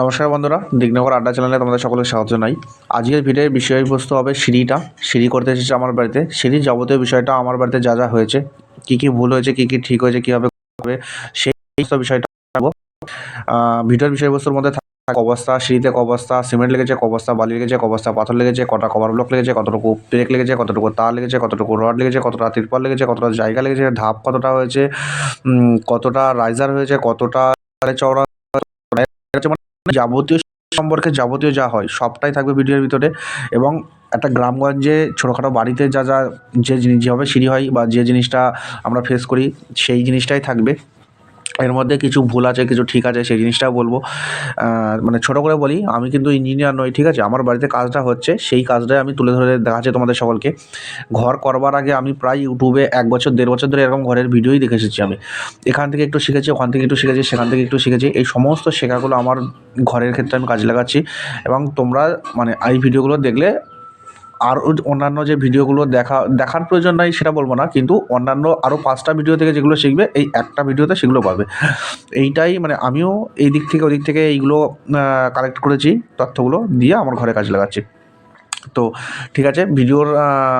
নমস্কার বন্ধুরা, দিগনগর আড্ডা চ্যানেলে তোমাদের সকলকে স্বাগত জানাই। আজকের ভিডিওর বিষয়বস্তু হবে সিঁড়িটা। সিঁড়ি করতে এসেছে আমার বাড়িতে। সিঁড়ির যাবতীয় বিষয়টা আমার বাড়িতে যা যা হয়েছে, কী কী ভুল হয়েছে, কী কী ঠিক হয়েছে, কীভাবে হবে, সেই সব বিষয়টা। ভিডিওর বিষয়বস্তুর মধ্যে থাকা অবস্থা, সিঁড়িতে অবস্থা, সিমেন্ট লেগেছে অবস্থা, বালি লেগেছে অবস্থা, পাথর লেগেছে, কটা কভার ব্লক লেগেছে, কতটুকু ব্রেক লেগেছে, কতটুকু তার লেগেছে, কতটুকু রড লেগেছে, কতটা তিরপল লেগেছে, কতটা জায়গা লেগেছে, ধাপ কতটা হয়েছে কতটা রাইজার হয়েছে, কতটা চওড়া যাবতীয় সম্পর্কে যাবতীয় যা হয়, সবটাই থাকবে ভিডিওর ভিতরে এবং একটা গ্রামগঞ্জে ছোটোখাটো বাড়িতে যা যা যে জিনিস যেভাবে সিঁড়ি হয় বা যে জিনিসটা আমরা ফেস করি, সেই জিনিসটাই থাকবে। এর মধ্যে কিছু ভুল আছে, কিছু ঠিক আছে, সেই জিনিসটাও বলব। মানে ছোটো করে বলি, আমি কিন্তু ইঞ্জিনিয়ার নই, ঠিক আছে? আমার বাড়িতে কাজটা হচ্ছে, সেই কাজটাই আমি তুলে ধরে দেখাচ্ছি তোমাদের সকলকে। ঘর করবার আগে আমি প্রায় ইউটিউবে এক বছর, দেড় বছর ধরে এরকম ঘরের ভিডিওই দেখে এসেছি আমি। এখান থেকে একটু শিখেছি, ওখান থেকে একটু শিখেছি, সেখান থেকে একটু শিখেছি। এই সমস্ত শেখাগুলো আমার ঘরের ক্ষেত্রে আমি কাজে লাগাচ্ছি। এবং তোমরা মানে এই ভিডিওগুলো দেখলে আর অন্যান্য যে ভিডিওগুলো দেখা, দেখার প্রয়োজন নাই সেটা বলব না, কিন্তু অন্যান্য আরও পাঁচটা ভিডিও থেকে যেগুলো শিখবে, এই একটা ভিডিওতে সেগুলো পাবে। এইটাই মানে আমিও এই দিক থেকে ওদিক থেকে এইগুলো কালেক্ট করেছি তথ্যগুলো দিয়ে আমার ঘরে কাজে লাগাচ্ছি। তো ঠিক আছে ভিডিওর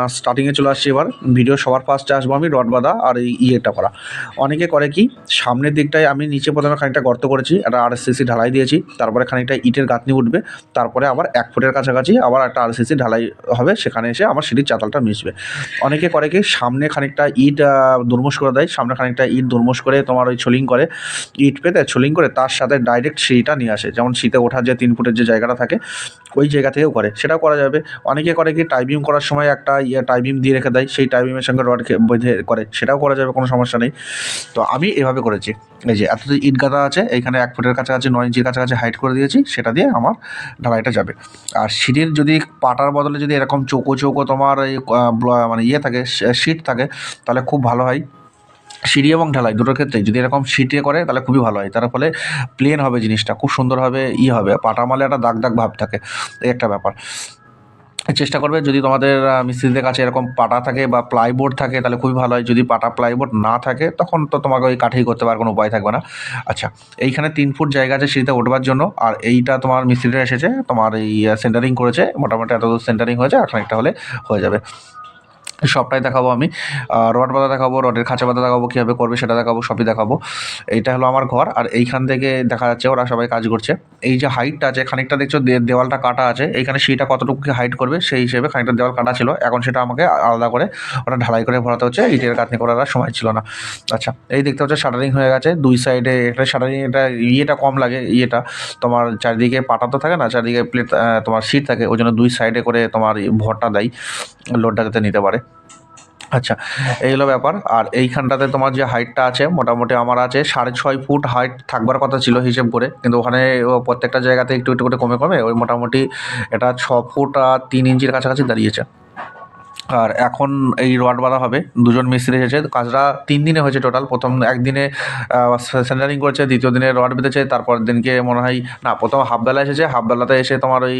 স্টার্টিংয়ে চলে আসছি এবার। ভিডিও সবার ফার্স্টে আসব আমি রড বাঁধা আর এই ইয়েটা করা। অনেকে করে কি সামনের দিকটায় আমি নিচে প্রথমে খানিকটা গর্ত করেছি একটা আরসিসি ঢালাই দিয়েছি তারপরে খানিকটা ইটের গাঁথনি উঠবে তারপরে আবার এক ফুটের কাছাকাছি আবার একটা আরসিসি ঢালাই হবে সেখানে এসে আমার সিঁড়ির চাতালটা মিশবে। অনেকে করে কি সামনে খানিকটা ইট আহ, করে দেয় সামনে খানিকটা ইট দুর্মুষ করে তোমার ওই ছোলিং করে ইট পেতে ছোলিং করে তার সাথে ডাইরেক্ট সিঁড়িটা নিয়ে আসে। যেমন শীতে ওঠার যে তিন ফুটের যে জায়গাটা থাকে ওই জায়গা থেকেও করে। সেটাও করা যাবে। অনেকে করে কি টাইপিং করার সময় একটা ইয়ে টাইপিং দিয়ে রেখে দেয়, সেই টাইপিংয়ের সঙ্গে রড বেঁধে করে, সেটাও করা যাবে, কোনো সমস্যা নেই। তো আমি এভাবে করেছি। এই যে এত ইট গাদা আছে, এখানে এক ফুটের কাছাকাছি, নয় ইঞ্চির কাছাকাছি হাইট করে দিয়েছি, সেটা দিয়ে আমার ঢালাইটা যাবে। আর সিঁড়ির যদি পাটার বদলে যদি এরকম চৌকো চৌকো তোমার এই মানে ইয়ে থাকে সিট থাকে, তাহলে খুব ভালো হয়। সিঁড়ি এবং ঢালাই দুটোর ক্ষেত্রে যদি এরকম সিটে করে, তাহলে খুবই ভালো হয়। তার ফলে প্লেন হবে জিনিসটা, খুব সুন্দরভাবে ই হবে। পাটা মালে একটা দাগ দাগ ভাব থাকে, এই একটা ব্যাপার। চেষ্টা করবে। যদি তোমাদের মিস্ত্রিদের কাছে এরকম পাটা থাকে বা প্লাইবোর্ড থাকে, তাহলে খুবই ভালো হয়। যদি পাটা প্লাইবোর্ড না থাকে, তখন তো তোমাকে ওই কাঠেই করতে পারার কোনো উপায় থাকবে না। আচ্ছা এইখানে তিন ফুট জায়গা আছে সিঁড়িতে ওঠবার জন্য। আর এইটা তোমার মিস্ত্রিটা এসেছে, তোমার এই সেন্টারিং করেছে। মোটামুটি এত সেন্টারিং হয়েছে, আর খানিকটা হলে হয়ে যাবে। সবটাই দেখাবো আমি। রড বাঁধা দেখাবো, রডের খাঁচা বাঁধা দেখাবো, কীভাবে করবে সেটা দেখাবো, সবই দেখাবো। এইটা হলো আমার ঘর, আর এইখান থেকে দেখা যাচ্ছে ওরা সবাই কাজ করছে। এই যে হাইটটা আছে, খানিকটা দেখছ দেওয়ালটা কাটা আছে। এইখানে সিঁড়িটা কতটুকু হাইট করবে, সেই হিসেবে খানিকটা দেওয়াল কাটা ছিল। এখন সেটা আমাকে আলাদা করে ওটা ঢালাই করে ভরাতে হচ্ছে, ইটের কাতনি করার আর সময় ছিল না। আচ্ছা এই দেখতে হচ্ছে শাটারিং হয়ে গেছে। দুই সাইডে একটা শাটারিং এটা ইয়েটা কম লাগে, ইয়েটা। তোমার চারিদিকে পাটা তো থাকে না, চারিদিকে প্লেট তোমার সিট থাকে, ওই জন্য দুই সাইডে করে তোমার ভরটা দেয় লোডটা যাতে নিতে পারে। আচ্ছা এই হলো ব্যাপার। আর এইখানটাতে তোমার যে হাইটটা আছে, মোটামুটি আমার আছে সাড়ে ছয় ফুট হাইট থাকবার কথা ছিল হিসেব করে। কিন্তু ওখানে প্রত্যেকটা জায়গাতে একটু একটু করে কমে কমে ওই মোটামুটি এটা ছ ফুট আর তিন ইঞ্চির কাছাকাছি দাঁড়িয়েছে। আর এখন এই রড বাঁধা হবে, দুজন মিস্ত্রি এসেছে কাজটা তিন দিনে হয়েছে টোটাল প্রথম একদিনে সেন্টারিং করেছে, দ্বিতীয় দিনে রড বেঁধেছে তারপর দিনকে মনে হয়, না, প্রথম হাফবেলা এসেছে, হাফবেলাতে এসে তোমার ওই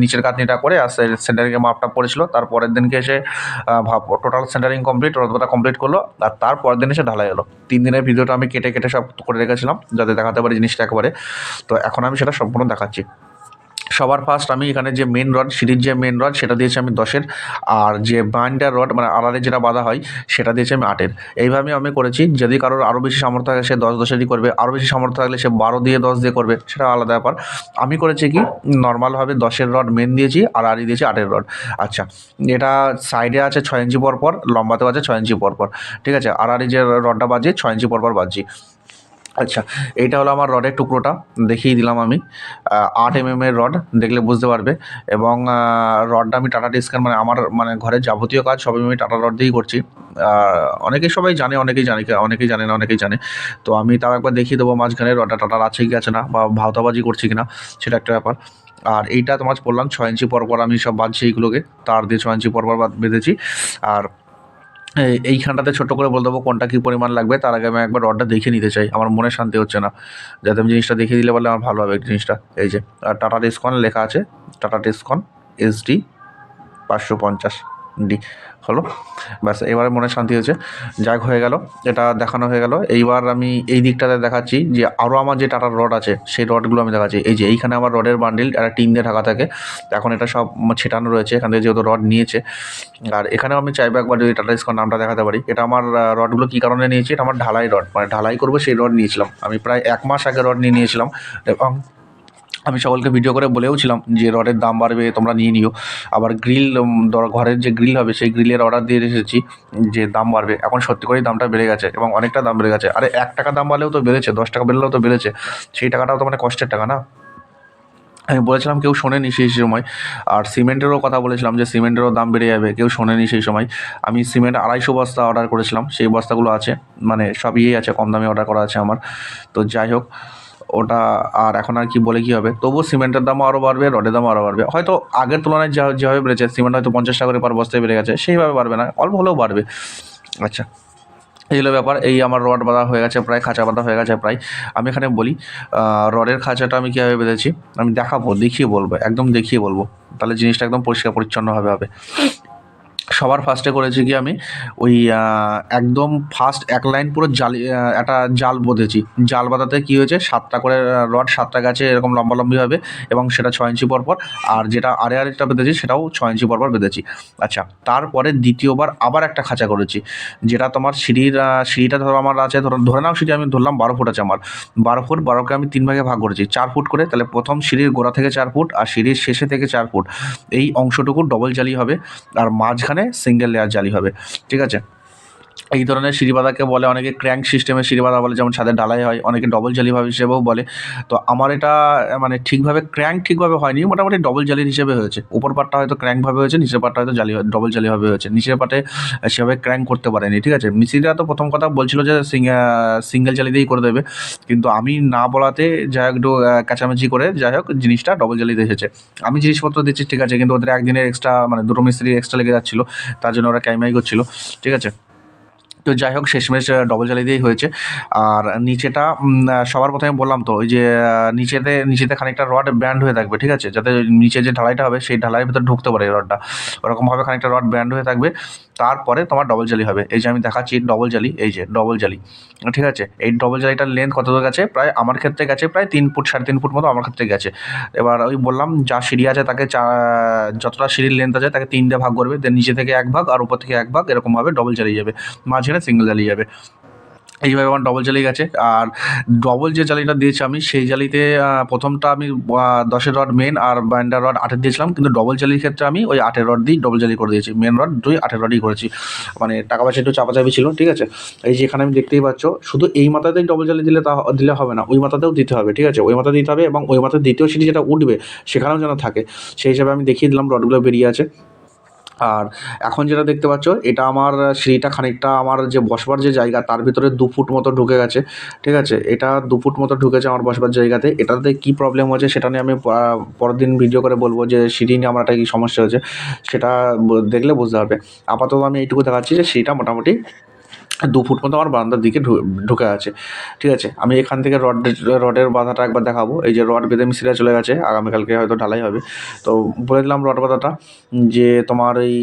নিচের কাতনিটা করে আর সেন্টারিংয়ে মাপটা পড়েছিল, তারপরের দিনকে এসে টোটাল সেন্টারিং কমপ্লিট রড বাঁধা কমপ্লিট করল, আর তারপরের দিন এসে ঢালাই হলো। তিন দিনের ভিডিওটা আমি কেটে কেটে সব করে রেখেছিলাম, যাতে দেখাতে পারি জিনিসটা একবারে। তো এখন আমি সেটা সম্পূর্ণ দেখাচ্ছি। সবার ফার্স্ট আমি এখানে যে মেন রড সিঁড়ির যে মেন রড সেটা দিয়েছি আমি দশের। আর যে বাইন্ডার রড মানে আড়ালে যেটা বাঁধা হয়, সেটা দিয়েছি আমি আটের। এইভাবে আমি করেছি, যদি কারোর আরও বেশি সামর্থ্য থাকে, সে দশ দশেরই করবে। আরও বেশি সামর্থ্য থাকলে সে বারো দিয়ে দশ দিয়ে করবে, সেটা আলাদা ব্যাপার। আমি করেছি কি নর্মালভাবে দশের রড মেন দিয়েছি, আর আড়ি দিয়েছি আটের রড আচ্ছা এটা সাইডে আছে ছয় ইঞ্চি পর পর লম্বাতেও আছে ছয় ইঞ্চি পর পর ঠিক আছে, আর আড়ি যে রডটা বাজছে ছয় ইঞ্চি পর পর বাজছি আচ্ছা এইটা হলো আমার রডের টুকরোটা, দেখিয়ে দিলাম আমি। আট এম এর রড দেখলে বুঝতে পারবে। এবং রডটা আমি টাটা ডিসকান মানে আমার মানে ঘরের যাবতীয় কাজ সবই আমি টাটা রড দিয়েই করছি। অনেকেই সবাই জানে, অনেকেই জানে অনেকেই জানে না, অনেকেই জানে। তো আমি তাও একবার দেখিয়ে দেবো মাঝখানে রডটা টাটার আছে কি আছে না, বা ভাওতাবাজি করছি কিনা, সেটা একটা ব্যাপার। আর এইটা তোমার বললাম, ছয় ইঞ্চি পর পর আমি সব বাঁধছি এইগুলোকে, তার দিয়ে ছয় ইঞ্চি পর পর বাঁধ- বেঁধেছি। আর এইখানটাতে ছোট করে বলে দেবো কোনটা কী পরিমাণ লাগবে। তার আগে আমি একবার অর্ডার দেখে নিতে চাই। আমার মনে শান্তি হচ্ছে না। যাতে আমি জিনিসটা দেখিয়ে দিলে বলে আমার ভালো হবে জিনিসটা। এই যে টাটা ডিসকন লেখা আছে। টাটা ডিসকন এসডি পাঁচশো পঞ্চাশ। ডি, হলো। ব্যাস, এবারে মনে শান্তি হয়েছে। যাক, হয়ে গেল। এটা দেখানো হয়ে গেল। এইবার আমি এই দিকটাতে দেখাচ্ছি যে আরও আমার যে টাটার রড আছে, সেই রডগুলো আমি দেখাচ্ছি। এই যে এইখানে আমার রডের বান্ডিল একটা টিন দিয়ে ঢাকা থাকে। এখন এটা সব ছেটানো রয়েছে, এখান থেকে যেহেতু রড নিয়েছে। আর এখানেও আমি চাইব একবার যদি টাটা স্কোর নামটা দেখাতে পারি। এটা আমার রডগুলো কী কারণে নিয়েছি? এটা আমার ঢালাই রড মানে ঢালাই করব সেই রড নিয়েছিলাম। আমি প্রায় এক মাস আগে রড নিয়ে নিয়েছিলাম। এবং আমি সকলকে ভিডিও করে বলেওছিলাম যে রডের দাম বাড়বে, তোমরা নিয়ে নিও। আবার গ্রিল ঘরের যে গ্রিল হবে, সেই গ্রিলের অর্ডার দিয়ে এসেছি যে দাম বাড়বে। এখন সত্যি করেই দামটা বেড়ে গেছে এবং অনেকটা দাম বেড়ে গেছে। আরে, এক টাকা দাম বাড়লেও তো বেড়েছে, দশ টাকা বেড়লেও তো বেড়েছে। সেই টাকাটাও তো মানে কষ্টের টাকা না? আমি বলেছিলাম কেউ শোনেনি সেই সময়, আর সিমেন্টেরও কথা বলেছিলাম যে সিমেন্টেরও দাম বেড়ে যাবে, কেউ শোনেনি সেই সময়। আমি সিমেন্ট আড়াইশো বস্তা অর্ডার করেছিলাম, সেই বস্তাগুলো আছে মানে সব ইয়েই আছে, কম দামে অর্ডার করা আছে আমার। তো যাই হোক ওটা আর এখন আর কি বলে কী হবে? তবুও সিমেন্টের দামও আরও বাড়বে, রডের দাম আরও বাড়বে। হয়তো আগের তুলনায় যা, যেভাবে বেড়েছে, সিমেন্ট হয়তো পঞ্চাশ টাকা করে পার বস্তায় বেড়ে গেছে, সেইভাবে বাড়বে না, অল্প হলেও বাড়বে। আচ্ছা এই হলো ব্যাপার, এই আমার রড বাঁধা হয়ে গেছে প্রায়, খাঁচা বাঁধা হয়ে গেছে প্রায়। আমি এখানে বলি রডের খাঁচাটা আমি কীভাবে বেঁধেছি, আমি দেখাবো, দেখিয়ে বলব, একদম দেখিয়ে বলব, তাহলে জিনিসটা একদম পরিষ্কার পরিচ্ছন্নভাবে হবে। সবার ফার্স্টে করেছি কি আমি? ওই একদম ফার্স্ট এক লাইন পুরো জালি একটা জাল বেঁধেছি। জাল বাঁধাতে কী হয়েছে? সাতটা করে রড সাতটা গাছে এরকম লম্বালম্বি হবে এবং সেটা ছয় ইঞ্চি পরপর আর যেটা আরে আরেকটা বেঁধেছি, সেটাও ছয় ইঞ্চি পরপর বেঁধেছি। আচ্ছা তারপরে দ্বিতীয়বার আবার একটা খাঁচা করেছি, যেটা তোমার সিঁড়ির সিঁড়িটা ধরো আমার আছে, ধরো, ধরে নাও সিঁড়ি আমি ধরলাম বারো ফুট আছে আমার। বারো ফুট বারোকে আমি তিন ভাগে ভাগ করেছি। চার ফুট করে, তাহলে প্রথম সিঁড়ির গোড়া থেকে চার ফুট আর সিঁড়ির শেষে থেকে চার ফুট। এই অংশটুকু ডবল জালি হবে। আর মাঝখানে সিঙ্গেল লেয়ার জালি হবে ঠিক আছে? এই ধরনের সিঁড়িবাঁধাকে বলে অনেকে ক্র্যাঙ্ক সিস্টেমের সিঁড়িবাঁধা বলে যেমন ছাদের ডালাই হয় অনেকে ডবল জালিভাবে হিসেবেও বলে। তো আমার এটা মানে ঠিকভাবে ক্র্যাঙ্ক ঠিকভাবে হয়নি মোটামুটি ডবল জালির হিসেবে হয়েছে। উপর পাটটা হয়তো ক্র্যাঙ্কভাবে হয়েছে নিচের পাটটা হয়তো জালি ডবল জালিভাবে হয়েছে। নিচের পাটে সেভাবে ক্র্যাঙ্ক করতে পারেনি ঠিক আছে? মিস্ত্রিরা তো প্রথম কথা বলছিল যে সিঙ্গেল জালি দিয়েই করে দেবে। কিন্তু আমি না বলাতে যাই হোক একটু আহ, করে যাই হোক জিনিসটা ডবল জালি এসেছে। আমি জিনিসপত্র দিচ্ছি ঠিক আছে? কিন্তু ওদের একদিনের এক্সট্রা মানে দুটো মিস্ত্রি এক্সট্রা লেগে যাচ্ছিল তার জন্য ওরা ক্যাইমাই করছিল ঠিক আছে? তো যাই হোক, শেষমেশ ডবল জালি দিয়েই হয়েছে। আর নিচেটা সবার প্রথমে বললাম তো, ওই যে নিচেতে নিচেতে খানিকটা রড ব্যান্ড হয়ে থাকবে, ঠিক আছে? যাতে নিচে যে ঢালাইটা হবে, সেই ঢালাইয়ের ভিতরে ঢুকতে পারে রডটা ওরকমভাবে খানিকটা রড ব্যান্ড হয়ে থাকবে। তারপরে তোমার ডবল জালি হবে। এই যে আমি দেখাচ্ছি ডবল জালি এই যে ডবল জালি ঠিক আছে? এই ডবল জালিটার লেন্থ কত গেছে? প্রায় আমার ক্ষেত্রে গেছে, প্রায় তিন ফুট, সাড়ে তিন ফুট মতো আমার ক্ষেত্রে গেছে। এবার ওই বললাম, যা সিঁড়ি আছে তাকে চা, যতটা সিঁড়ির লেন্থ আছে, তাকে তিনটে ভাগ করবে দেন নিচে থেকে এক ভাগ আর উপর থেকে এক ভাগ, এরকমভাবে ডবল চালিয়ে যাবে। মাঝখানে সিঙ্গেল জ্বালিয়ে যাবে। এইভাবে আমার ডবল জালি গেছে। আর ডবল যে জালিটা দিয়েছি আমি, সেই জালিতে প্রথমটা আমি দশের রড মেন আর বাইন্ডার রড আটের দিয়েছিলাম। কিন্তু ডবল জালির ক্ষেত্রে আমি ওই আটের রড দিয়েই ডবল জালি করে দিয়েছি। মেন রড দুই, আটের রডই করেছি। মানে টাকা পয়সা একটু চাপাচাপি ছিল, ঠিক আছে? এই যে এখানে আমি দেখতেই পাচ্ছ, শুধু এই মাথাতেই ডবল জালি দিলে তা, দিলে হবে না, ওই মাথাতেও দিতে হবে, ঠিক আছে? ওই মাথা দিতে হবে এবং ওই মাথার দ্বিতীয় সিটি যেটা উঠবে, সেখানেও যেন থাকে। সেই হিসাবে আমি দেখিয়ে দিলাম রডগুলো বেরিয়ে আছে। আর এখন যেটা দেখতে পাচ্ছ, এটা আমার সিঁড়িটা খানিকটা আমার যে বসবার যে জায়গা, তার ভিতরে দু ফুট মতো ঢুকে গেছে। ঠিক আছে? এটা দু ফুট মতো ঢুকেছে আমার বসবার জায়গাতে। এটাতে কি প্রবলেম হয়েছে সেটা নিয়ে আমি পরের দিন ভিডিও করে বলব যে সিঁড়ি নিয়ে আমার একটা কী সমস্যা হয়েছে, সেটা দেখলে বুঝতে হবে আপাতত আমি এইটুকু দেখাচ্ছি যে সিঁড়িটা মোটামুটি দু ফুট মতো আমার বারান্দার দিকে ঢুকে আছে। ঠিক আছে? আমি এখান থেকে রড রডের বাঁধাটা একবার দেখাবো। এই যে রড বেঁধে মিস্ত্রিরা চলে গেছে, আগামীকালকে হয়তো ঢালাই হবে। তো বলে দিলাম রড বাঁধাটা, যে তোমার এই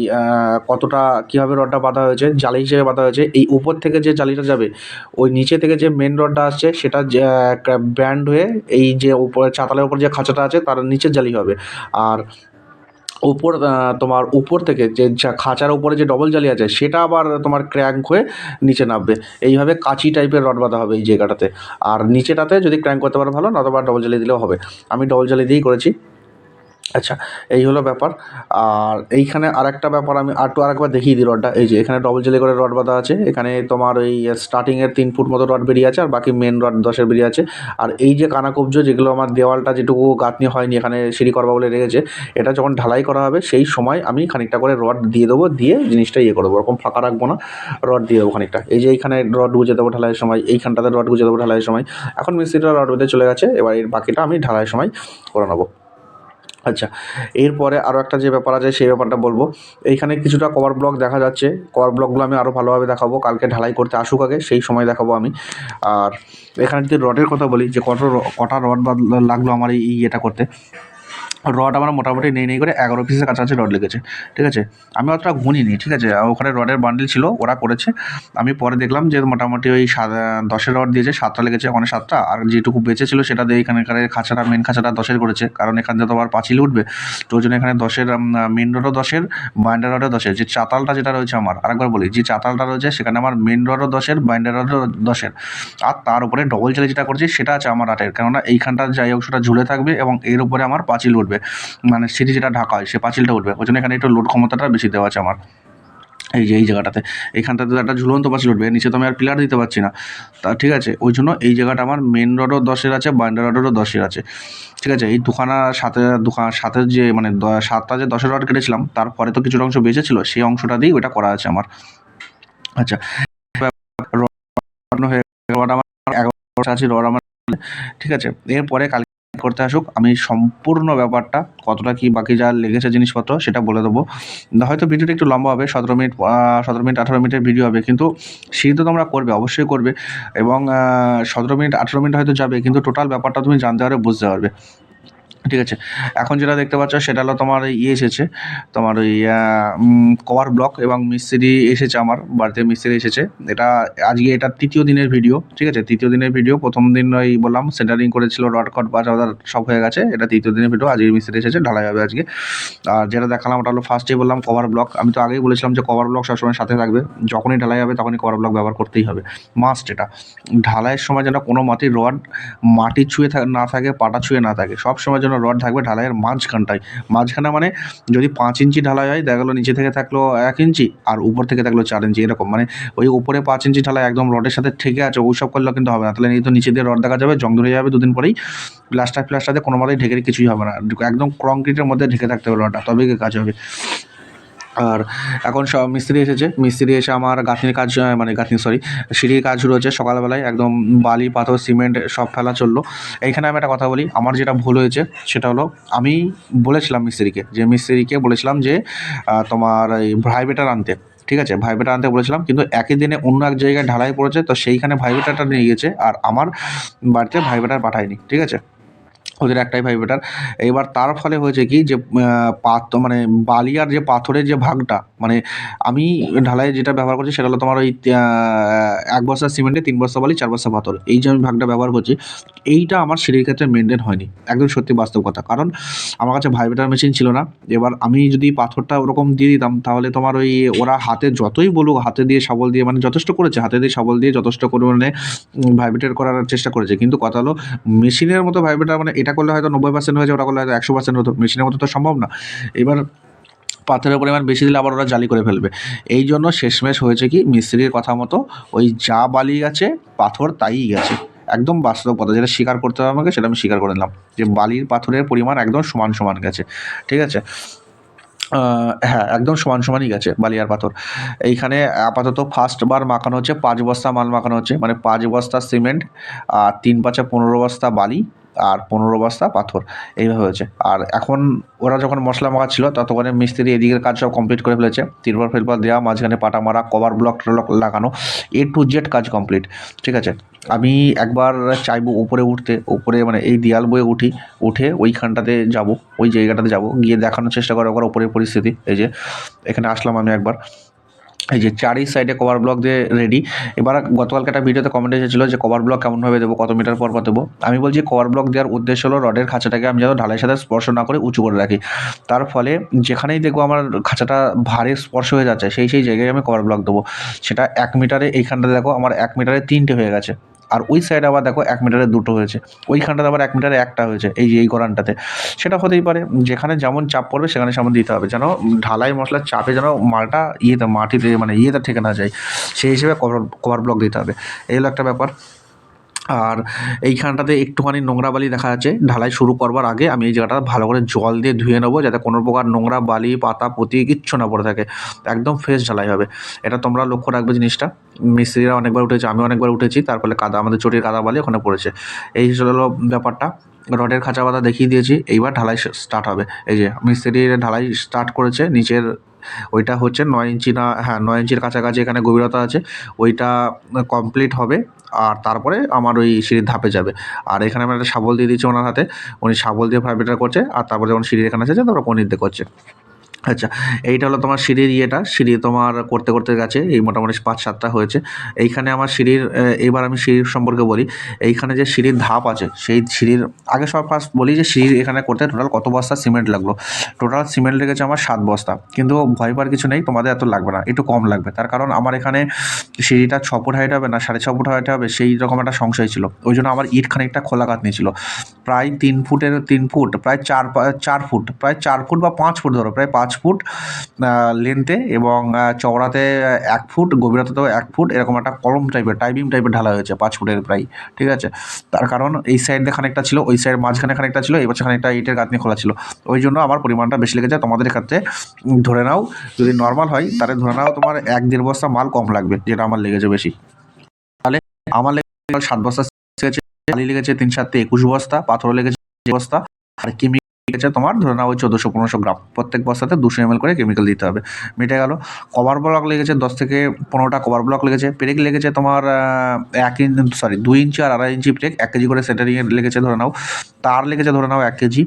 কতটা, কীভাবে রডটা বাঁধা হয়েছে, জালি হিসেবে বাঁধা হয়েছে, এই উপর থেকে যে জালিটা যাবে, ওই নিচে থেকে যে মেন রডটা আসছে, সেটা ব্যান্ড হয়ে এই যে উপরে, চাতালের উপর যে খাঁচাটা আছে, তার নিচে জালি হবে। আর উপর তোমার উপর থেকে যে যা- খাঁচার উপরে যে ডবল জালি আছে, সেটা আবার তোমার ক্র্যাঙ্ক হয়ে নিচে নামবে। এইভাবে কাঁচি টাইপের রড বাঁধা হবে এই জায়গাটাতে। আর নিচেটাতে যদি ক্র্যাঙ্ক করতে পারো ভালো নতুবা ডবল জালি দিলেও হবে। আমি ডবল জালি দিয়েই করেছি। আচ্ছা এই হলো ব্যাপার। আর এইখানে আরেকটা ব্যাপার আমি আরটু আরেকবার দেখিয়ে দিই রডটা। এই যে, এখানে ডবল জেলে করে রড বাঁধা আছে। এখানে তোমার ওই স্টার্টিংয়ের তিন ফুট মতো রড বেরিয়ে আছে আর বাকি মেন রড দশের বেরিয়ে আছে। আর এই যে কানাকব্জ যেগুলো আমার দেওয়ালটা যেটুকু গাঁথনি হয়নি, এখানে সিঁড়ি করবা বলে রেখেছে, এটা যখন ঢালাই করা হবে, সেই সময় আমি খানিকটা করে রড দিয়ে দেবো, দিয়ে জিনিসটা ইয়ে করে দেবো। ওরকম ফাঁকা রাখব না, রড দিয়ে দেবো খানিকটা। এই যে, এইখানে রড গুজে দেবো ঢালাইয়ের সময়, এইখানটাতে রড গুজে দেবো ঢালাইয়ের সময়। এখন মিস্ত্রিটা রড বেঁধে চলে গেছে, এবার এর বাকিটা আমি ঢালাইয়ের সময় করে নেব। আচ্ছা এরপরে আরও একটা যে ব্যাপার আছে, সেই ব্যাপারটা বলব। এইখানে কিছুটা কভার ব্লক দেখা যাচ্ছে। কভার ব্লকগুলো আমি আরও ভালোভাবে দেখাবো। কালকে ঢালাই করতে আসুক আগে, সেই সময় দেখাবো আমি। আর এখানে যদি রডের কথা বলি, যে কত কটা রড লাগল আমার এই ইয়েটা করতে? রড আমার মোটামুটি নেই নেই করে এগারো পিসের কাছাকাছি রড লেগেছে, ঠিক আছে? আমি অতটা গুনিনি ঠিক আছে? ওখানে রডের বান্ডিল ছিল, ওরা করেছে। আমি পরে দেখলাম যে মোটামুটি ওই দশের রড দিয়েছে, সাতটা লেগেছে, ওখানে সাতটা। আর যেটুকু বেঁচে ছিল সেটা দিয়ে এখানকার খাঁচাটা মেন খাঁচাটা দশের করেছে। কারণ এখান থেকে তো আবার পাঁচিল উঠবে। তো ওই জন্য এখানে দশের মেন রডও দশের বাইন্ডার রডও দশের। যে চাতালটা যেটা রয়েছে আমার, আরেকবার বলি, যে চাতালটা রয়েছে, সেখানে আমার মেন রডও দশের বাইন্ডার রডও দশের। আর তার উপরে ডবল চালে যেটা করছি, সেটা আছে আমার আটের কেননা এইখানটা যাই অংশটা ঝুলে থাকবে এবং এর উপরে আমার পাঁচিল উঠবে। মানে সিঁড়ি যেটা ঢাকা হয়, সে পাঁচিলটা উঠবে। ওই জন্য এখানে একটু লোড ক্ষমতাটা বেশি দেওয়া আছে আমার। এই যে, এই জায়গাটাতে। এইখানটাতে তো একটা ঝুলন্ত পাঁচিল উঠবে নিচে তো আমি আর পিলার দিতে পারছি না। তা ঠিক আছে, ওই জন্য এই জায়গাটা আমার মেন রডও দশের আছে বাইন্ডার রোডেরও দশের আছে। ঠিক আছে, এই দুখানা সাথে দুখানা সাথে যে মানে সাতটা যে দশের রড কেটেছিলাম, তারপরে তো কিছুটা অংশ বেঁচে ছিল সেই অংশটা দিয়েই ওটা করা আছে আমার। আচ্ছা। হয়ে রড আমার এগারো আছে, রড আমার। ঠিক আছে, এরপরে কালকে করতে আসুক, আমি সম্পূর্ণ ব্যাপারটা, কতটা কি বাকি যা লেগেছে জিনিসপত্র, সেটা বলে দেবো। হয়তো ভিডিওটা একটু লম্বা হবে, সতেরো মিনিট সতেরো মিনিট, আঠারো মিনিটের ভিডিও হবে, কিন্তু তো তোমরা করবে, অবশ্যই করবে। এবং সতেরো মিনিট, আঠেরো মিনিট হয়তো যাবে, কিন্তু টোটাল ব্যাপারটা তুমি জানতে পারবে, বুঝতে পারবে। ঠিক আছে? এখন যেটা দেখতে পাচ্ছ, সেটা হলো তোমার ইয়ে এসেছে। তোমার ওই কভার ব্লক এবং মিস্ত্রি এসেছে আমার, বাড়িতে মিস্ত্রি এসেছে। এটা আজকে এটা তৃতীয় দিনের ভিডিও ঠিক আছে? তৃতীয় দিনের ভিডিও প্রথম দিন ওই বললাম সেন্টারিং করেছিল রড কট বা সব হয়ে গেছে। এটা তৃতীয় দিনের ভিডিও আজকে মিস্ত্রি এসেছে, ঢালাই হবে আজকে। আর যেটা দেখালাম, ওটা হলো ফার্স্টে বললাম কভার ব্লক আমি তো আগেই বলেছিলাম যে কভার ব্লক সবসময় সাথে থাকবে। যখনই ঢালাই হবে, তখনই কভার ব্লক ব্যবহার করতেই হবে। মাস্ট এটা। ঢালাইয়ের সময় যেন কোনো মাটির রড মাটি ছুঁয়ে না থাকে, পাটা ছুঁয়ে না থাকে সব সময় যেন রড থাকবে ঢালাইয়ের মাঝখানটায়। মাঝখানে মানে যদি পাঁচ ইঞ্চি ঢালাই হয়, দেখা গেলো নিচে থেকে থাকল এক ইঞ্চি আর উপর থেকে থাকল চার ইঞ্চি, এরকম। মানে ওই উপরে পাঁচ ইঞ্চি ঢালাই একদম রডের সাথে ঠেকে আছে ওই সব করলেও কিন্তু হবে না। তাহলে এই তো নিচে দিয়ে রড দেখা যাবে, জং ধরে যাবে দুদিন পরেই। প্লাস্টার, প্লাস্টারে কোনো মতেই ঢেকে কিছুই হবে না। একদম কংক্রিটের মধ্যে ঢেকে থাকতে হবে রডটা, তবেই কাজ হবে। আর এখন সব মিস্ত্রি এসেছে। মিস্ত্রি এসে আমার গাঁথনির কাজ মানে গাঁথনি সরি সিঁড়ির কাজ শুরু হচ্ছে সকালবেলায়। একদম বালি, পাথর, সিমেন্ট সব ফেলা চলল। এইখানে আমি একটা কথা বলি, আমার যেটা ভুল হয়েছে সেটা হলো, আমি বলেছিলাম মিস্ত্রিকে, যে মিস্ত্রিকে বলেছিলাম যে তোমার এই ভাইবেটার আনতে, ঠিক আছে? ভাইবেটার আনতে বলেছিলাম, কিন্তু একই দিনে অন্য এক জায়গায় ঢালাই পড়েছে, তো সেইখানে ভাইবেটারটা নিয়ে গেছে আর আমার বাড়িতে ভাইবেটার পাঠায়নি, ঠিক আছে? ওদের একটাই ভাইবেটার এবার তার ফলে হয়েছে কি যে পাত মানে বালিয়ার যে পাথরের যে ভাগটা মানে আমি ঢালাই যেটা ব্যবহার করছি সেটা হলো তোমার ওই এক বস্তা সিমেন্টে তিন বস্তা বালি, চার বস্তা পাথর। এই যে আমি ভাগটা ব্যবহার করছি, এইটা আমার সিঁড়ির ক্ষেত্রে মেনটেন হয়নি। একদম সত্যি বাস্তব কথা। কারণ আমার কাছে ভাইবেটার মেশিন ছিল না। এবার আমি যদি পাথরটা ওরকম দিয়ে দিতাম, তাহলে তোমার ওই ওরা হাতে যতই বলুক, হাতে দিয়ে শাবল দিয়ে মানে যথেষ্ট করেছে, হাতে দিয়ে শাবল দিয়ে যথেষ্ট পরিমাণে ভাইব্রেটার করার চেষ্টা করেছে। কিন্তু কথা হলো মেশিনের মতো ভাইব্রেটার মানে এটা করলে হয়তো নব্বই পার্সেন্ট হয়েছে ওটা করলে হয়তো একশো পার্সেন্ট হতো। মেশিনের মতো তো সম্ভব না। এবার পাথরের পরিমাণ বেশি দিলে আবার ওরা জালি করে ফেলবে। এই জন্য শেষমেশ হয়েছে কি, মিস্ত্রির কথা মতো ওই যা বালি গেছে, পাথর তাই গেছে। একদম বাস্তব কথা, যেটা স্বীকার করতে হবে আমাকে, সেটা আমি স্বীকার করে নিলাম। যে বালির পাথরের পরিমাণ একদম সমান সমান গেছে। ঠিক আছে? হ্যাঁ একদম সমান সমানই গেছে বালিয়ার পাথর। এইখানে আপাতত ফার্স্ট বার মাখানো হচ্ছে, পাঁচ বস্তা মাল মাখানো হচ্ছে। মানে পাঁচ বস্তা সিমেন্ট আর তিন পাঁচে পনেরো বস্তা বালি। আর পনেরো বস্তা পাথর, এইভাবে হয়েছে। আর এখন ওরা যখন মশলা মাখাচ্ছিল, ততক্ষণে মিস্ত্রি এদিকের কাজ সব কমপ্লিট করে ফেলেছে। তিরপল ফিরপল দেওয়া, মাঝখানে পাটা মারা কভার ব্লক টলক লাগানো এ টু জেড কাজ কমপ্লিট ঠিক আছে? আমি একবার চাইব উপরে উঠতে, উপরে মানে এই দেয়াল বয়ে উঠি, উঠে ওইখানটাতে যাব, ওই জায়গাটাতে যাব, গিয়ে দেখানোর চেষ্টা করব, একবার উপরের পরিস্থিতি, এই যে, এখানে আসলাম আমি একবার। এই যে চারি সাইডে কভার ব্লক দিয়ে রেডি এবার গতকালকে একটা ভিডিওতে কমেন্ট এসেছিল যে কভার ব্লক কেমনভাবে দেবো, কত মিটার পর পর দেবো। আমি বলছি কভার ব্লক দেওয়ার উদ্দেশ্য হলো রডের খাঁচাটাকে আমি যেন ঢালাইয়ের সাথে স্পর্শ না করে উঁচু করে রাখি। তার ফলে যেখানেই দেখব আমার খাঁচাটা ভারে স্পর্শ হয়ে যাচ্ছে, সেই সেই জায়গায় আমি কভার ব্লক দেবো। সেটা এক মিটারে এইখানটা দেখো আমার এক মিটারে তিনটে হয়ে গেছে। আর ওই সাইডে আবার দেখো এক মিটারে দুটো হয়েছে। ওইখানটাতে আবার এক মিটারে একটা হয়েছে, এই যে এই গরানটাতে। সেটা হতেই পারে, যেখানে যেমন চাপ পড়বে সেখানে সেমন দিতে হবে। যেন ঢালাই মশলার চাপে যেন মালটা ইয়েতে, মাটিতে মানে ইয়েতে ঠেকে না যায়, সেই হিসেবে কভার কভার ব্লক দিতে হবে। এই হলো একটা ব্যাপার। আর এইখানটাতে একটুখানি নোংরা বালি দেখা যাচ্ছে। ঢালাই শুরু করবার আগে আমি এই জায়গাটা ভালো করে জল দিয়ে ধুয়ে নেব যাতে কোনো প্রকার নোংরা বালি, পাতা, পুঁতি কিচ্ছু না পড়ে থাকে। একদম ফ্রেশ ঢালাই হবে। এটা তোমরা লক্ষ্য রাখবে জিনিসটা। মিস্ত্রিরা অনেকবার উঠেছে আমি অনেকবার উঠেছি। তারপরে কাদা, আমাদের চটির কাদা বালি ওখানে পড়েছে। এই হলো ব্যাপারটা। রডের খাঁচা বাঁধা দেখিয়ে দিয়েছি। এইবার ঢালাই স্টার্ট হবে। এই যে মিস্ত্রি ঢালাই স্টার্ট করেছে, নিচের ওইটা হচ্ছে নয় ইঞ্চি না হ্যাঁ নয় ইঞ্চির কাছাকাছি এখানে গভীরতা আছে। ওইটা কমপ্লিট হবে আর তারপরে আমার ওই সিঁড়ির ধাপে যাবে। আর এখানে আমি একটা শাবল দিয়ে দিচ্ছি ওনার হাতে। উনি শাবল দিয়ে ফাইভেটার করছে আর তারপরে যখন সিঁড়ি এখানে আছে তারপর পনির দিয়ে করছে। আচ্ছা এইটা হলো তোমার সিঁড়ির ইয়েটা। সিঁড়ি তোমার করতে করতে গেছে, এই মোটামুটি পাঁচ, সাতটা হয়েছে। এইখানে আমার সিঁড়ির এবার আমি সিঁড়ির সম্পর্কে বলি। এইখানে যে সিঁড়ির ধাপ আছে, সেই সিঁড়ির, আগে সব ফার্স্ট বলি যে সিঁড়ি এখানে করতে টোটাল কত বস্তা সিমেন্ট লাগল? টোটাল সিমেন্ট লেগেছে আমার সাত বস্তা। কিন্তু ভয় পাওয়ার কিছু নেই, তোমাদের এত লাগবে না, একটু কম লাগবে। তার কারণ আমার এখানে সিঁড়িটা ছ ফুট হাইট হবে না, সাড়ে ছ ফুট হাইট হবে, সেই রকম একটা সংশয় ছিল। ওই জন্য আমার ইট খানিকটা খোলা কাত নিয়েছিল। প্রায় তিন ফুটের, তিন ফুট, প্রায় চার চার ফুট, প্রায় চার ফুট বা পাঁচ ফুট ধরো, প্রায় পাঁচ ফুট লেন্থে এবং চওড়াতে এক ফুট, গভীরতাতেও এক ফুট, এরকম একটা কলম টাইপের টাইপিং টাইপের ঢালা হয়েছে পাঁচ ফুটের প্রায়, ঠিক আছে? তার কারণ এই সাইডে খানিকটা ছিল, ওই সাইড মাঝখানে খানিকটা ছিল এই পাশে খানিকটা ইটের গাঁথনি খোলা ছিল। ওই জন্য আমার পরিমাণটা বেশি লেগেছে, তোমাদের ক্ষেত্রে ধরে নাও, যদি নর্মাল হয়, তাহলে ধরে নাও তোমার এক দেড় বস্তা মাল কম লাগবে, যেটা আমার লেগেছে বেশি। তাহলে আমার লেগেছে সাত বস্তা, লেগেছে তিন সাতে একুশ বস্তা, পাথরও লেগেছে বস্তা, আর কেমি লেগেছে তোমার, ধরে নাও ওই চোদ্দোশো, পনেরোশো গ্রাম। প্রত্যেক বস্তাতে দুশো এম করে কেমিক্যাল দিতে হবে। মিটে গেল। কভার ব্লক লেগেছে দশ থেকে পনেরোটা কভার ব্লক লেগেছে। ব্রেক লেগেছে তোমার এক ইঞ্চ সরি দুই ইঞ্চি আর আড়াই ইঞ্চি ব্রেক এক কেজি করে সেন্টারিংয়ে লেগেছে ধরে নাও। তার লেগেছে ধরে নাও এক কেজি।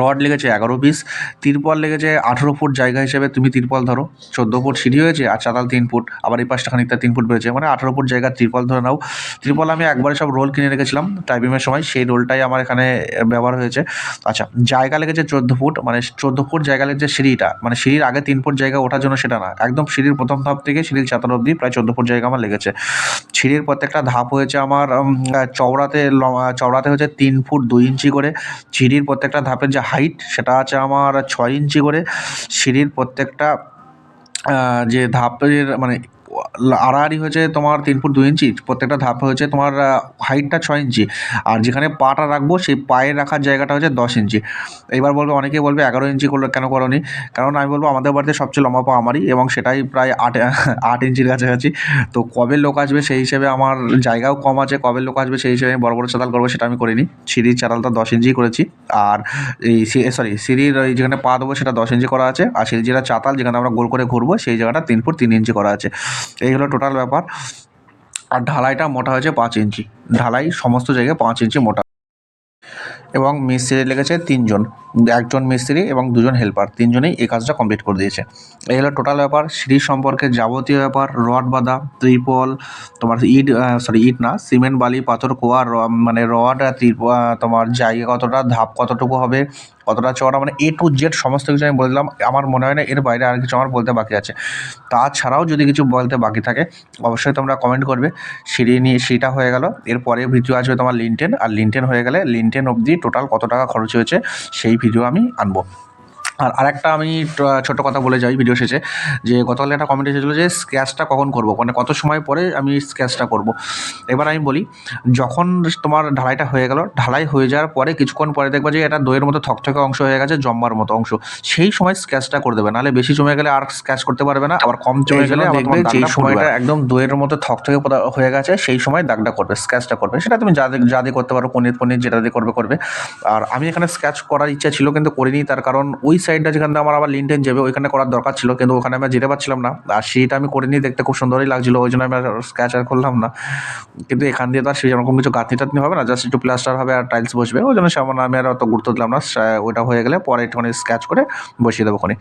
রড লেগেছে এগারো পিস তিরপল লেগেছে আঠেরো ফুট জায়গা হিসেবে, তুমি তিরপল ধরো। চোদ্দ ফুট সিঁড়ি হয়েছে আর চাতাল তিন ফুট, আবার এই পাশটা খানিকটা তিন ফুট বেড়েছে। মানে আঠেরো ফুট জায়গা, তিরপল ধরে নাও। তিরপল আমি একবারে সব রোল কিনে রেখেছিলাম টাইপিংয়ের সময়। সেই রোলটাই আমার এখানে ব্যবহার হয়েছে। আচ্ছা জায়গা লেগেছে চোদ্দ ফুট মানে চোদ্দ ফুট জায়গা লেগেছে সিঁড়িটা। মানে সিঁড়ির আগে তিন ফুট জায়গা ওঠার জন্য সেটা না। একদম সিঁড়ির প্রথম ধাপ থেকে সিঁড়ির চাতাল অবধি প্রায় চোদ্দ ফুট জায়গা আমার লেগেছে। সিঁড়ির প্রত্যেকটা ধাপ হয়েছে আমার চওড়াতে চওড়াতে হচ্ছে তিন ফুট দুই ইঞ্চি করে। সিঁড়ির প্রত্যেকটা ধাপের যে হাইট সেটা আছে আমার ছয় ইঞ্চি করে। সিঁড়ির প্রত্যেকটা যে ধাপের মানে আড়াআড়ি হয়েছে তোমার তিন ফুট দুই ইঞ্চি, প্রত্যেকটা ধাপ হয়েছে তোমার হাইটটা ছয় ইঞ্চি। আর যেখানে পাটা রাখব, সেই পায়ে রাখার জায়গাটা হচ্ছে দশ ইঞ্চি। এবার বলবে, অনেকেই বলবে, এগারো ইঞ্চি করল কেন করনি? কারণ আমি বলব, আমাদের বাড়িতে সবচেয়ে লম্বা পা আমারই এবং সেটাই প্রায় আট আট ইঞ্চির কাছাকাছি। তো কবে লোক আসবে সেই হিসেবে আমার জায়গাও কম আছে, কবে লোক আসবে সেই হিসেবে আমি বড় বড় চাতাল করব সেটা আমি করিনি। সিঁড়ির চাতালটা দশ ইঞ্চি করেছি। আর এই সরি সিঁড়ির ওই যেখানে পা দেবো সেটা দশ ইঞ্চি করা আছে। আর সিঁড়ির যেটা চাতাল যেখানে আমরা গোল করে ঘুরবো, সেই জায়গাটা তিন ফুট তিন ইঞ্চি করা আছে। এই হলো টোটাল ব্যাপার। আর ঢালাইটা মোটা হয়েছে পাঁচ ইঞ্চি। ঢালাই সমস্ত জায়গায় পাঁচ ইঞ্চি মোটা। এবং মিস্ত্রি লেগেছে তিনজন। একজন মিস্ত্রি এবং দুজন হেল্পার তিনজনেই এই কাজটা কমপ্লিট করে দিয়েছে। এই হলো টোটাল ব্যাপার। সিঁড়ি সম্পর্কে যাবতীয় ব্যাপার। রড বাঁধা, ত্রিপল, তোমার ইট সরি ইট না, সিমেন্ট, বালি, পাথর কোয়া মানে রড আর ত্রিপ- তোমার জায়গা কতটা, ধাপ কতটুকু হবে কতটা চওড়া মানে এ টু জেড সমস্ত কিছু আমি বলে দিলাম। আমার মনে হয় না, এর বাইরে আর কিছু আমার বলতে বাকি আছে। তাছাড়াও যদি কিছু বলতে বাকি থাকে, অবশ্যই তোমরা কমেন্ট করবে। সিঁড়ি নিয়ে সিঁড়িটা হয়ে গেল। এরপরে ভিডিও আসবে তোমার লিনটেন আর লিনটেন হয়ে গেলে লিনটেন অবধি টোটাল কত টাকা খরচ হয়েছে, সেই ভিডিও আমি আনব। আর আরেকটা আমি ছোট কথা বলে যাই ভিডিও শেষে যে গতকাল একটা কমেন্ট এসেছিল যে স্ক্যাচটা কখন করব? মানে কত সময় পরে আমি স্ক্যাচটা করব? এবার আমি বলি যখন তোমার ঢালাইটা হয়ে গেল ঢালাই হয়ে যাওয়ার পরে কিছুক্ষণ পরে দেখবে যে এটা দইয়ের মতো থকথকে অংশ হয়ে গেছে জম্বার মতো অংশ। সেই সময় স্ক্যাচটা করে দেবে নাহলে বেশি জমে গেলে আর স্ক্যাচ করতে পারবে না আবার কম জমে গেলে দেখবে যেই সময়টা একদম দইয়ের মতো থকথকে হয়ে গেছে সেই সময় দাগটা করবে স্ক্যাচটা করবে। সেটা তুমি যা যা দিয়ে করতে পারো পনির পনির যেটা দিয়ে করবে করবে। আর আমি এখানে স্ক্যাচ করার ইচ্ছা ছিল কিন্তু করিনি তার কারণ ওই সাইডটা যেখানে আমার আবার লিনটেন যাবে, ওইখানে করার দরকার ছিল, কিন্তু ওখানে আমি যেতে পারছিলাম না। আর সেটা আমি করে নিয়ে দেখতে খুব সুন্দরই লাগছিল, ওই জন্য আমি আর স্ক্যাচ আর করলাম না। কিন্তু এখান দিয়ে তো আর সেই রকম কিছু গাঁথনি টাতনি হবে না জাস্ট একটু প্লাস্টার হবে আর টাইলস বসবে, ওই জন্য সেমন আমি আর অত গুরুত্ব দিলাম না। ওইটা হয়ে গেলে পরে একটুখানি স্ক্যাচ করে বসিয়ে দেবো ওখানে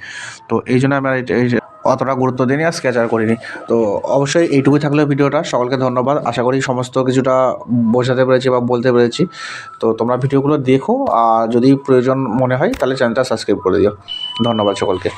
তো এই জন্য আমি আর অতটা গুরুত্ব দিইনি আর স্কেচ আর করিনি। তো অবশ্যই এইটুকুই থাকল ভিডিওটা। সকলকে ধন্যবাদ। আশা করি সমস্ত কিছুটা বোঝাতে পেরেছি বা বলতে পেরেছি। তো তোমরা ভিডিওগুলো দেখো। আর যদি প্রয়োজন মনে হয়, তাহলে চ্যানেলটা সাবস্ক্রাইব করে দিও। ধন্যবাদ সকলকে।